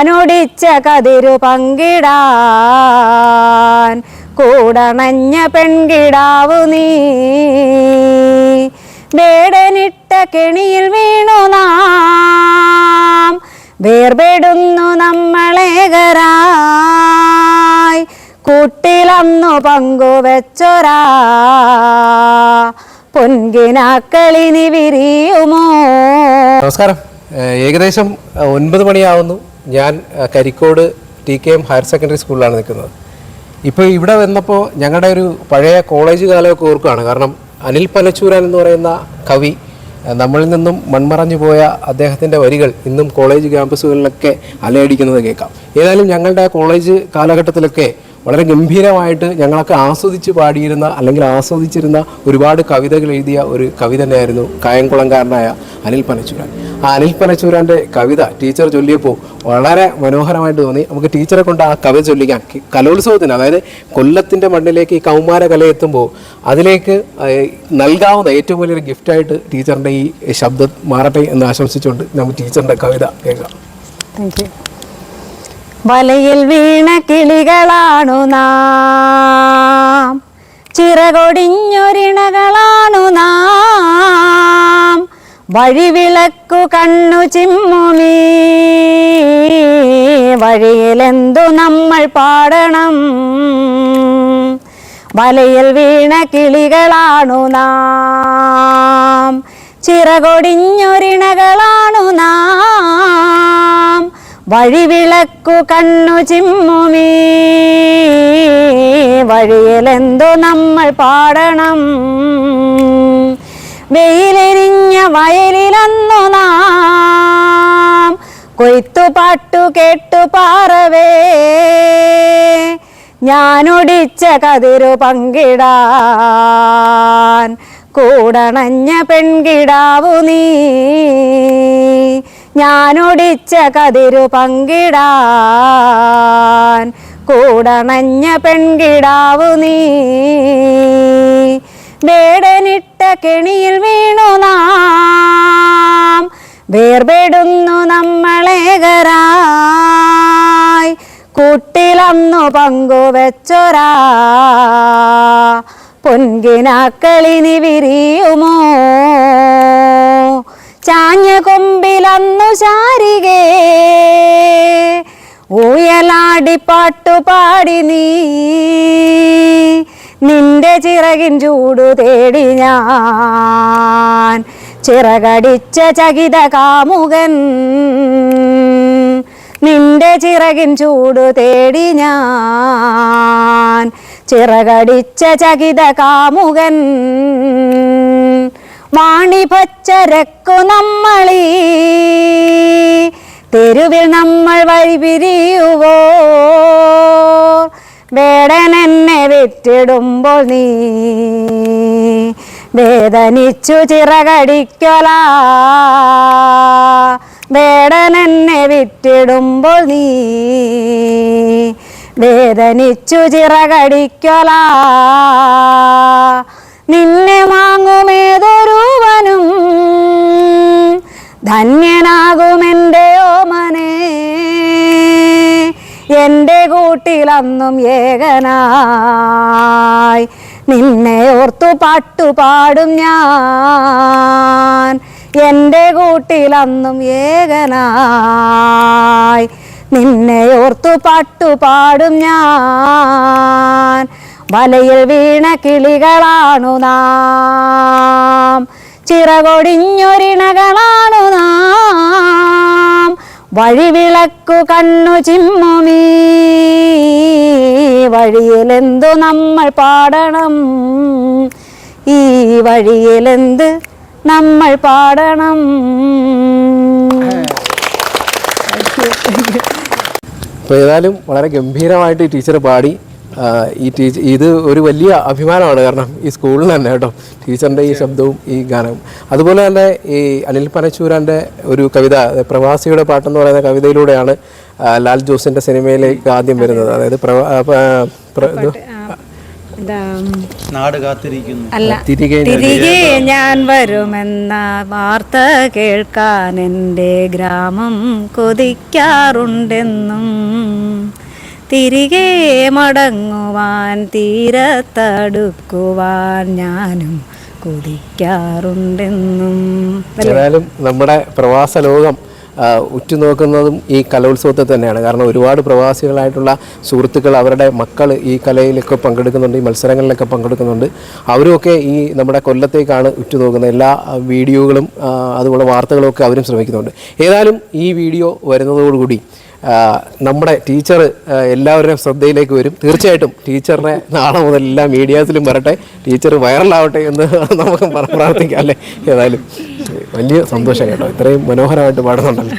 ഞാനൊടിച്ച കതിരു പങ്കിടാൻ കൂടണഞ്ഞ പെൺകിടാവു നീ. വേടനിട്ട കെണിയിൽ വീണു നാം. വേർപെടുന്നു നമ്മളേകരായി കൂട്ടിലന്നു പങ്കുവെച്ചൊരാ. പൊൻകിനാക്കളിനി വിരിയുമോ? നമസ്കാരം. ഏകദേശം ഒൻപത് മണിയാവുന്നു. ഞാൻ Karikode T K M higher secondary സ്കൂളിലാണ് നിൽക്കുന്നത്. ഇപ്പോൾ ഇവിടെ വന്നപ്പോൾ ഞങ്ങളുടെ ഒരു പഴയ കോളേജ് കാലമൊക്കെ ഓർക്കുകയാണ്. കാരണം അനിൽ പനച്ചൂരാൻ എന്ന് പറയുന്ന കവി നമ്മളിൽ നിന്നും മൺമറഞ്ഞു പോയ അദ്ദേഹത്തിന്റെ വരികൾ ഇന്നും കോളേജ് ക്യാമ്പസുകളിലൊക്കെ അലയടിക്കുന്നത് കേൾക്കാം. ഏതായാലും ഞങ്ങളുടെ കോളേജ് കാലഘട്ടത്തിലൊക്കെ വളരെ ഗംഭീരമായിട്ട് ഞങ്ങളൊക്കെ ആസ്വദിച്ച് പാടിയിരുന്ന അല്ലെങ്കിൽ ആസ്വദിച്ചിരുന്ന ഒരുപാട് കവിതകൾ എഴുതിയ ഒരു കവി തന്നെയായിരുന്നു അനിൽ പനച്ചൂരാൻ. അനിൽ പനച്ചൂരാന്റെ കവിത ടീച്ചർ ചൊല്ലിയപ്പോൾ വളരെ മനോഹരമായിട്ട് തോന്നി. നമുക്ക് ടീച്ചറെ കൊണ്ട് ആ കവിത ചൊല്ലിക്കാൻ. കലോത്സവത്തിന് അതായത് കൊല്ലത്തിന്റെ മണ്ണിലേക്ക് ഈ കൗമാര കല എത്തുമ്പോൾ അതിലേക്ക് നൽകാവുന്ന ഏറ്റവും വലിയൊരു ഗിഫ്റ്റായിട്ട് ടീച്ചറിന്റെ ഈ ശബ്ദം മാറട്ടെ എന്ന് ആശംസിച്ചുകൊണ്ട് നമുക്ക് ടീച്ചറിന്റെ കവിത കേൾക്കാം. താങ്ക് യു വലയിൽ വീണ കിളികളാണു നാം. ചിറകൊടിഞ്ഞൊരിണകളാണു നാം. വഴിവിളക്കു കണ്ണു ചിമ്മുമീ. വഴിയിലെന്തു നമ്മൾ പാടണം? വലയിൽ വീണ കിളികളാണു നാം. ചിറകൊടിഞ്ഞൊരിണകളാണു നാം. വഴിവിളക്കു കണ്ണു ചിമ്മുമീ. വഴിയിലെന്തു നമ്മൾ പാടണം? വെയിലെരിഞ്ഞ വയലിലന്നു നാം കൊയ്ത്തുപാട്ടു കേട്ടു പാറവേ. ഞാനൊടിച്ച കതിരു പങ്കിടാൻ. കൂടണഞ്ഞ പെൺകിടാവു നീ. ഞാനൊടിച്ച കതിരു പങ്കിടാൻ. കൂടണഞ്ഞ പെൺകിടാവു നീ. വേടനിട്ട കെണിയിൽ വീണു വേർപെടുന്നു നമ്മളേകരായി കൂട്ടിലന്നു പങ്കുവെച്ചൊരാ പൊൻകിനാക്കളിനി വിരിയുമോ? ചാഞ്ഞ കൊമ്പിലന്നു ശാരികേ. ഊയലാടിപ്പാട്ടുപാടി നീ. നിന്റെ ചിറകിൻ ചൂടു തേടി ഞാൻ ചിറകടിച്ച ചകിത കാമുകൻ. നിന്റെ ചിറകിൻ ചൂടു തേടി ഞാൻ ചിറകടിച്ച ചകിത കാമുകൻ. വാണിഭച്ചരക്കു നമ്മളീ തെരുവിൽ നമ്മൾ വഴി പിരിയുവോ? വേടൻ എന്നെ വിറ്റിടുമ്പോൾ നീ വേദനിച്ചു ചിറകടിക്കൊല. വേടനെന്നെ വിറ്റിടുമ്പോൾ നീ വേദനിച്ചു ചിറകടിക്കൊല. നിന്നെ വാങ്ങുമേതൊരുവനും ധന്യനാകുമെന്റെ ഓമനെ. എന്റെ കൂട്ടിലന്നും ഏകനായി. നിന്നെ ഓർത്തു പാട്ടുപാടും ഞാൻ. എന്റെ കൂട്ടിലന്നും ഏകനായി. നിന്നെ ഓർത്തു പാട്ടുപാടും ഞാൻ. വലയിൽ വീണ കിളികളാണു നാം. ചിറകൊടിഞ്ഞൊരിണകളാണു നാം. വഴിവിളക്കു കണ്ണു ചിമ്മുമീ. വഴിയിലെന്തു നമ്മൾ പാടണം? ഈ വഴിയിലെന്ത് നമ്മൾ പാടണം? അപ്പോൾ ഏതായാലും വളരെ ഗംഭീരമായിട്ട് ടീച്ചർ പാടി. ഈ ടീച്ചർ ഇത് ഒരു വലിയ അഭിമാനമാണ്. കാരണം ഈ സ്കൂളിൽ തന്നെ കേട്ടോ ടീച്ചറിന്റെ ഈ ശബ്ദവും ഈ ഗാനവും. അതുപോലെ തന്നെ ഈ അനിൽ പനച്ചൂരാന്റെ ഒരു കവിത പ്രവാസിയുടെ പാട്ടെന്ന് പറയുന്ന കവിതയിലൂടെയാണ് ലാൽ ജോസിന്റെ സിനിമയിലേക്ക് ആദ്യം വരുന്നത്. അതായത് നാട് കാത്തിരിക്കുന്നു. അല്ല തിരികെ തിരികെ ഞാൻ വരുമെന്ന വാർത്ത കേൾക്കാൻ എന്റെ ഗ്രാമം കൊതിക്കാറുണ്ടെന്നും തിരികെ മടങ്ങുവാൻ തീരത്തടുക്കുവാൻ ഞാനും കൊതിക്കാറുണ്ടെന്നും. നമ്മുടെ പ്രവാസ ലോകം ഉറ്റുനോക്കുന്നതും ഈ കലോത്സവത്തെ തന്നെയാണ്. കാരണം ഒരുപാട് പ്രവാസികളായിട്ടുള്ള സുഹൃത്തുക്കൾ അവരുടെ മക്കൾ ഈ കലയിലൊക്കെ പങ്കെടുക്കുന്നുണ്ട് ഈ മത്സരങ്ങളിലൊക്കെ പങ്കെടുക്കുന്നുണ്ട്. അവരുമൊക്കെ ഈ നമ്മുടെ കൊല്ലത്തേക്കാണ് ഉറ്റുനോക്കുന്നത്. എല്ലാ വീഡിയോകളും അതുപോലെ വാർത്തകളും ഒക്കെ അവരും ശ്രമിക്കുന്നുണ്ട്. ഏതായാലും ഈ വീഡിയോ വരുന്നതോടുകൂടി നമ്മുടെ ടീച്ചർ എല്ലാവരുടെയും ശ്രദ്ധയിലേക്ക് വരും. തീർച്ചയായിട്ടും ടീച്ചറിനെ നാളെ മുതൽ എല്ലാ മീഡിയാസിലും വരട്ടെ. ടീച്ചർ വൈറലാവട്ടെ എന്ന് നമുക്ക് പ്ര- പ്രാർത്ഥിക്കാം അല്ലേ? ഏതായാലും. വലിയ സന്തോഷം കേട്ടോ. ഇത്രയും മനോഹരമായിട്ട് പാടുന്നുണ്ടല്ലോ.